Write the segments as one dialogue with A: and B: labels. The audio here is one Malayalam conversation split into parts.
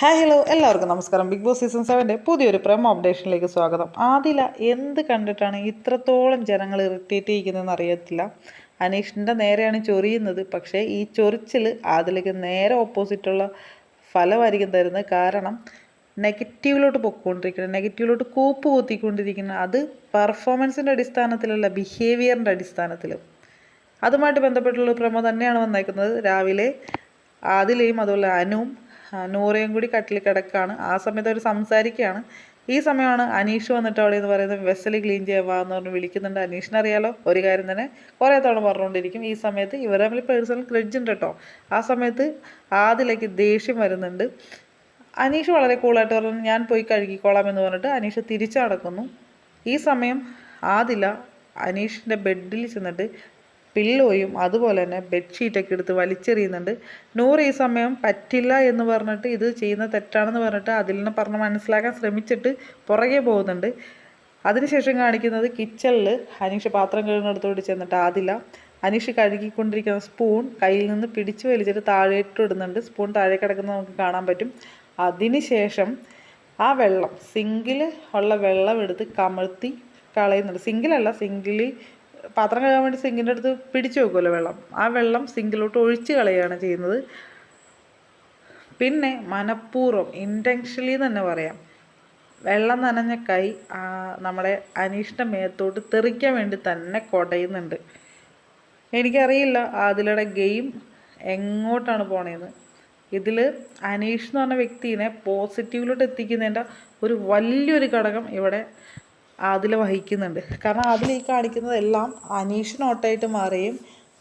A: ഹായ് ഹലോ എല്ലാവർക്കും നമസ്കാരം. ബിഗ് ബോസ് സീസൺ സെവന്റെ പുതിയൊരു പ്രമോ അപ്ഡേഷനിലേക്ക് സ്വാഗതം. ആദില എന്ത് കണ്ടിട്ടാണ് ഇത്രത്തോളം ജനങ്ങൾ ഇറിറ്റേറ്റ് ചെയ്യിക്കുന്നതെന്ന് അറിയത്തില്ല. അനീഷിന്റെ നേരെയാണ് ചൊറിയുന്നത്. പക്ഷേ ഈ ചൊറിച്ചിൽ ആദിലയ്ക്ക് നേരെ ഓപ്പോസിറ്റുള്ള ഫലമായിരിക്കും തരുന്നത്. കാരണം നെഗറ്റീവിലോട്ട് പൊയ്ക്കൊണ്ടിരിക്കുന്നത് നെഗറ്റീവിലോട്ട് കൂപ്പ് കൂത്തിക്കൊണ്ടിരിക്കുന്ന. അത് പെർഫോമൻസിന്റെ അടിസ്ഥാനത്തിലല്ല ബിഹേവിയറിന്റെ അടിസ്ഥാനത്തിൽ അതുമായിട്ട് ബന്ധപ്പെട്ടുള്ള പ്രമോ തന്നെയാണ് വന്നേക്കുന്നത്. രാവിലെ ആദിലയും അതുപോലെ അനുവും നൂറയും കൂടി കട്ടിൽ കിടക്കുകയാണ് ആ സമയത്ത് അവർ സംസാരിക്കുകയാണ്. ഈ സമയമാണ് അനീഷ് വന്നിട്ട് അവിടെ എന്ന് പറയുന്നത് വെസൽ ക്ലീൻ ചെയ്യാൻ വാ എന്ന് പറഞ്ഞ് വിളിക്കുന്നുണ്ട്. അനീഷിന് അറിയാലോ ഒരു കാര്യം തന്നെ കുറേ തവണ പറഞ്ഞുകൊണ്ടിരിക്കും. ഈ സമയത്ത് ഇവർ തമ്മിൽ പേഴ്സണൽ ക്രെഡ്ജ് ഉണ്ട് കേട്ടോ. ആ സമയത്ത് ആദിലേക്ക് ദേഷ്യം വരുന്നുണ്ട്. അനീഷ് വളരെ കൂളായിട്ട് പറഞ്ഞു ഞാൻ പോയി കഴുകിക്കോളാം എന്ന് പറഞ്ഞിട്ട് അനീഷ് തിരിച്ചു നടക്കുന്നു. ഈ സമയം ആദില അനീഷിന്റെ ബെഡിൽ ചെന്നിട്ട് പില്ലോയും അതുപോലെ തന്നെ ബെഡ്ഷീറ്റൊക്കെ എടുത്ത് വലിച്ചെറിയുന്നുണ്ട്. നൂറ് ഈ സമയം പറ്റില്ല എന്ന് പറഞ്ഞിട്ട് ഇത് ചെയ്യുന്ന തെറ്റാണെന്ന് പറഞ്ഞിട്ട് അതിൽ നിന്ന് പറഞ്ഞ് മനസ്സിലാക്കാൻ ശ്രമിച്ചിട്ട് പുറകെ പോകുന്നുണ്ട്. അതിനുശേഷം കാണിക്കുന്നത് കിച്ചണിൽ അനീഷ് പാത്രം കഴുകുന്നിടത്തോട് ചെന്നിട്ട് ആദില അനീഷ് കഴുകിക്കൊണ്ടിരിക്കുന്ന സ്പൂൺ കയ്യിൽ നിന്ന് പിടിച്ചു വലിച്ചിട്ട് താഴേട്ട് ഇടുന്നുണ്ട്. സ്പൂൺ താഴെ കിടക്കുന്നത് നമുക്ക് കാണാൻ പറ്റും. അതിനുശേഷം ആ വെള്ളം സിങ്കിൽ ഉള്ള വെള്ളം എടുത്ത് കമഴ്ത്തി കളയുന്നുണ്ട്. സിങ്കിലല്ല സിങ്കിൽ പാത്രം കഴുകാൻ വേണ്ടി സിങ്കിന്റെ അടുത്ത് പിടിച്ചു വെക്കുമല്ലോ വെള്ളം. ആ വെള്ളം സിങ്കിലോട്ട് ഒഴിച്ച് കളയുകയാണ് ചെയ്യുന്നത്. പിന്നെ മനഃപൂർവം ഇന്റൻഷലി തന്നെ പറയാം. വെള്ളം നനഞ്ഞ കൈ നമ്മുടെ അനീഷിന്റെ മേത്തോട്ട് തെറിക്കാൻ വേണ്ടി തന്നെ കുടയുന്നുണ്ട്. എനിക്കറിയില്ല അതിലൂടെ ഗെയിം എങ്ങോട്ടാണ് പോണേന്ന്. ഇതിൽ അനീഷ് എന്ന് പറഞ്ഞ വ്യക്തിനെ പോസിറ്റീവിലോട്ട് എത്തിക്കുന്നതിന്റെ ഒരു വലിയൊരു ഘടകം ഇവിടെ അതിൽ വഹിക്കുന്നുണ്ട്. കാരണം അതിൽ ഈ കാണിക്കുന്നതെല്ലാം അനീഷ് നോട്ടായിട്ട് മാറുകയും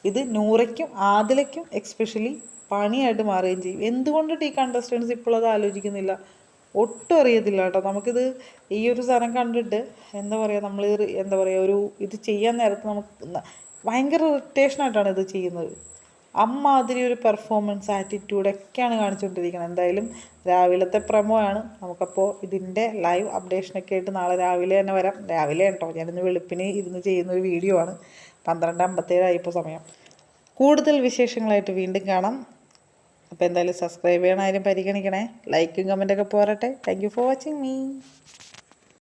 A: ഇത് നൂറയ്ക്കും ആദിലയ്ക്കും എക്സ്പെഷ്യലി പണിയായിട്ട് മാറുകയും ചെയ്യും. എന്തുകൊണ്ടിട്ട് ഈ കണ്ടസ്റ്റൻസ് ഇപ്പോൾ അത് ആലോചിക്കുന്നില്ല? ഒട്ടും അറിയത്തില്ല കേട്ടോ. നമുക്കിത് ഈ ഒരു സാധനം കണ്ടിട്ട് എന്താ പറയുക നമ്മൾ എന്താ പറയുക ഒരു ഇത് ചെയ്യാൻ നേരത്ത് നമുക്ക് ഭയങ്കര ഇറിറ്റേഷനായിട്ടാണ് ഇത് ചെയ്യുന്നത്. അമ്മാതിരി ഒരു പെർഫോമൻസ് ആറ്റിറ്റ്യൂഡ് ഒക്കെയാണ് കാണിച്ചുകൊണ്ടിരിക്കുന്നത്. എന്തായാലും രാവിലത്തെ പ്രമോ ആണ്. നമുക്കപ്പോൾ ഇതിന്റെ ലൈവ് അപ്ഡേഷനൊക്കെ ആയിട്ട് നാളെ രാവിലെ തന്നെ വരാം. രാവിലെ കേട്ടോ. ഞാനിന്ന് വെളുപ്പിന് ഇരുന്ന് ചെയ്യുന്ന ഒരു വീഡിയോ ആണ്. പന്ത്രണ്ട് അമ്പത്തേഴ് ഇപ്പോൾ സമയം. കൂടുതൽ വിശേഷങ്ങളായിട്ട് വീണ്ടും കാണാം. അപ്പോൾ എന്തായാലും സബ്സ്ക്രൈബ് ചെയ്യണമായാലും ആരും പരിഗണിക്കണേ. ലൈക്കും കമന്റൊക്കെ പോരട്ടെ. Thank you for watching me